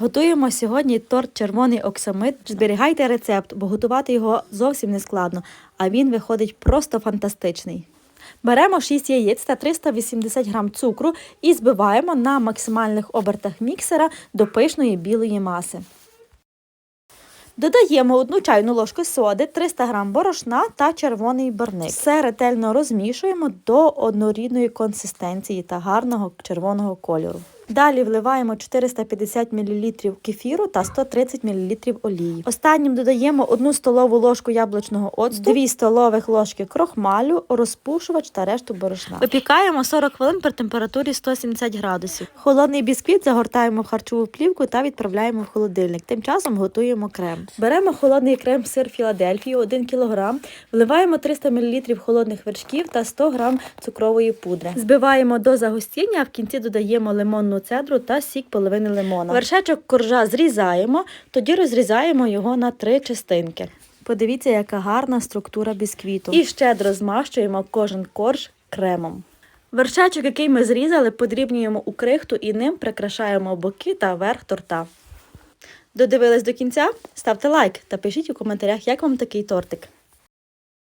Готуємо сьогодні торт червоний оксамит. Зберігайте рецепт, бо готувати його зовсім не складно, а він виходить просто фантастичний. Беремо 6 яєць та 380 г цукру і збиваємо на максимальних обертах міксера до пишної білої маси. Додаємо одну чайну ложку соди, 300 г борошна та червоний барник. Все ретельно розмішуємо до однорідної консистенції та гарного червоного кольору. Далі вливаємо 450 мл кефіру та 130 мл олії. Останнім додаємо 1 столову ложку яблучного оцту, 2 столових ложки крохмалю, розпушувач та решту борошна. Випікаємо 40 хвилин при температурі 170 градусів. Холодний бісквіт загортаємо в харчову плівку та відправляємо в холодильник. Тим часом готуємо крем. Беремо холодний крем сир Філадельфію 1 кг, вливаємо 300 мл холодних вершків та 100 г цукрової пудри. Збиваємо до загустіння, а в кінці додаємо лимонну цедру та сік половини лимона. Вершечок коржа зрізаємо, тоді розрізаємо його на три частинки. Подивіться, яка гарна структура бісквіту. І щедро змащуємо кожен корж кремом. Вершечок, який ми зрізали, подрібнюємо у крихту і ним прикрашаємо боки та верх торта. Додивились до кінця? Ставте лайк та пишіть у коментарях, як вам такий тортик.